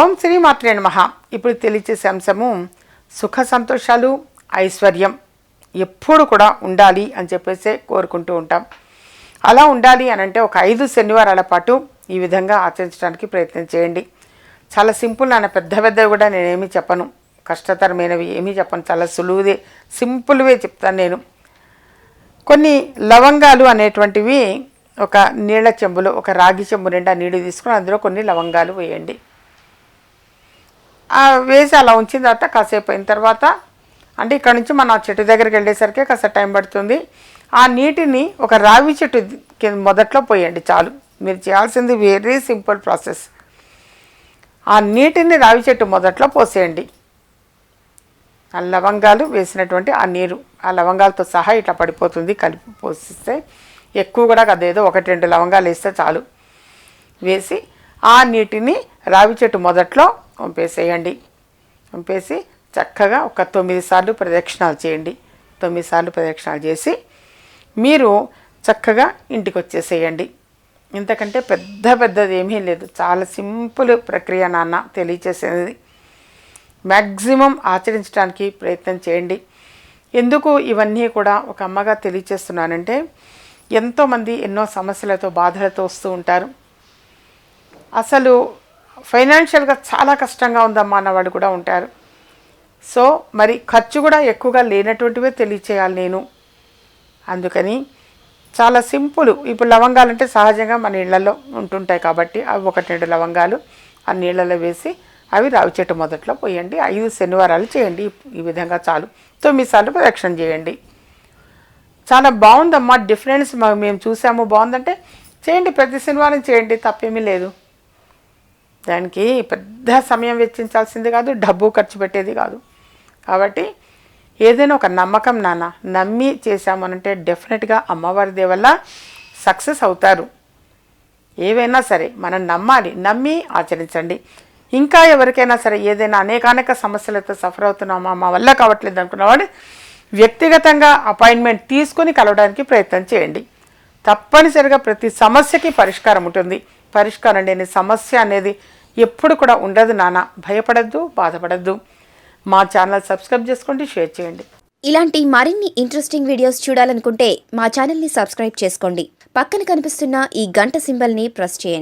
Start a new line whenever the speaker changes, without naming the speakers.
ఓం శ్రీ మాత్రే నమ. ఇప్పుడు తెలియచేసే అంశము సుఖ సంతోషాలు ఐశ్వర్యం. ఎప్పుడు కూడా ఉండాలి అని చెప్పేసి కోరుకుంటూ ఉంటాం. అలా ఉండాలి అని అంటే ఒక ఐదు శనివారాల పాటు ఈ విధంగా ఆచరించడానికి ప్రయత్నం చేయండి. చాలా సింపుల్ నాన్న పెద్ద పెద్దవి కూడా నేనేమీ చెప్పను. కష్టతరమైనవి ఏమీ చెప్పను. చాలా సులువుదే సింపుల్వే చెప్తాను నేను. కొన్ని లవంగాలు అనేటువంటివి ఒక నీళ్ళ చెంబులో ఒక రాగి చెంబు నిండా నీళ్ళు తీసుకుని అందులో కొన్ని లవంగాలు వేయండి. వేసి అలా ఉంచిన తర్వాత కాసేపు అయిన తర్వాత అంటే ఇక్కడ నుంచి మనం ఆ చెట్టు దగ్గరికి వెళ్ళేసరికి కాస్త టైం పడుతుంది. ఆ నీటిని ఒక రావి చెట్టు కింద మొదట్లో పోయండి చాలు. మీరు చేయాల్సింది వెరీ సింపుల్ ప్రాసెస్ ఆ నీటిని రావి చెట్టు మొదట్లో పోసేయండి. ఆ లవంగాలు వేసినటువంటి ఆ నీరు ఆ లవంగాలతో సహా ఇట్లా పడిపోతుంది. కలిపి పోసిస్తే ఎక్కువ కూడా అదేదో ఒకటి రెండు లవంగాలు వేస్తే చాలు. వేసి ఆ నీటిని రావి చెట్టు మొదట్లో పంపేసేయండి పంపేసి చక్కగా ఒక తొమ్మిది సార్లు ప్రదక్షిణాలు చేయండి. తొమ్మిది సార్లు ప్రదక్షిణాలు చేసి మీరు చక్కగా ఇంటికి వచ్చేసేయండి ఇంతకంటే పెద్ద పెద్దది ఏమీ లేదు. చాలా సింపుల్ ప్రక్రియ నాన్న తెలియచేసేది. మ్యాక్సిమం ఆచరించడానికి ప్రయత్నం చేయండి. ఎందుకు ఇవన్నీ కూడా ఒక అమ్మగా తెలియచేస్తున్నానంటే ఎంతోమంది ఎన్నో సమస్యలతో బాధలతో వస్తూ ఉంటారు. అసలు ఫైనాన్షియల్గా చాలా కష్టంగా ఉందమ్మా అన్నవాడు కూడా ఉంటారు. సో మరి ఖర్చు కూడా ఎక్కువగా లేనటువంటివే తెలియచేయాలి నేను. అందుకని చాలా సింపుల్. ఇప్పుడు లవంగాలు అంటే సహజంగా మన ఇళ్ళలో ఉంటుంటాయి కాబట్టి అవి ఒకటి రెండు లవంగాలు ఆ నీళ్ళలో వేసి అవి రావి చెట్టు మొదట్లో పోయండి. ఐదు శనివారాలు చేయండి. ఈ విధంగా చాలు. తొమ్మిది సార్లు ప్రదక్షిణ చేయండి. చాలా బాగుందమ్మా డిఫరెన్స్. మేము చూసాము బాగుందంటే చేయండి. ప్రతి శనివారం చేయండి. తప్పేమీ లేదు. దానికి పెద్ద సమయం వెచ్చించాల్సింది కాదు డబ్బు ఖర్చు పెట్టేది కాదు. కాబట్టి ఏదైనా ఒక నమ్మకం నాన్న నమ్మి చేశామనంటే డెఫినెట్గా అమ్మవారి దేవల్ల సక్సెస్ అవుతారు. ఏవైనా సరే మనం నమ్మాలి నమ్మి ఆచరించండి. ఇంకా ఎవరికైనా సరే ఏదైనా అనేకానేక సమస్యలతో సఫర్ అవుతున్నామా మా వల్ల కావట్లేదు అనుకున్నవాడు వ్యక్తిగతంగా అపాయింట్మెంట్ తీసుకొని కలవడానికి ప్రయత్నం చేయండి. తప్పనిసరిగా ప్రతి సమస్యకి పరిష్కారం ఉంటుంది. పరిష్కారం లేని సమస్య అనేది ఎప్పుడు కూడా ఉండదు నాన్న. భయపడద్దు బాధపడద్దు. మా ఛానల్ సబ్స్క్రైబ్ చేసుకోండి షేర్ చేయండి.
ఇలాంటి మరిన్ని ఇంట్రెస్టింగ్ వీడియోస్ చూడాలనుకుంటే మా ఛానల్ని సబ్స్క్రైబ్ చేసుకోండి. పక్కన కనిపిస్తున్న ఈ గంట సింబల్ని ప్రెస్ చేయండి.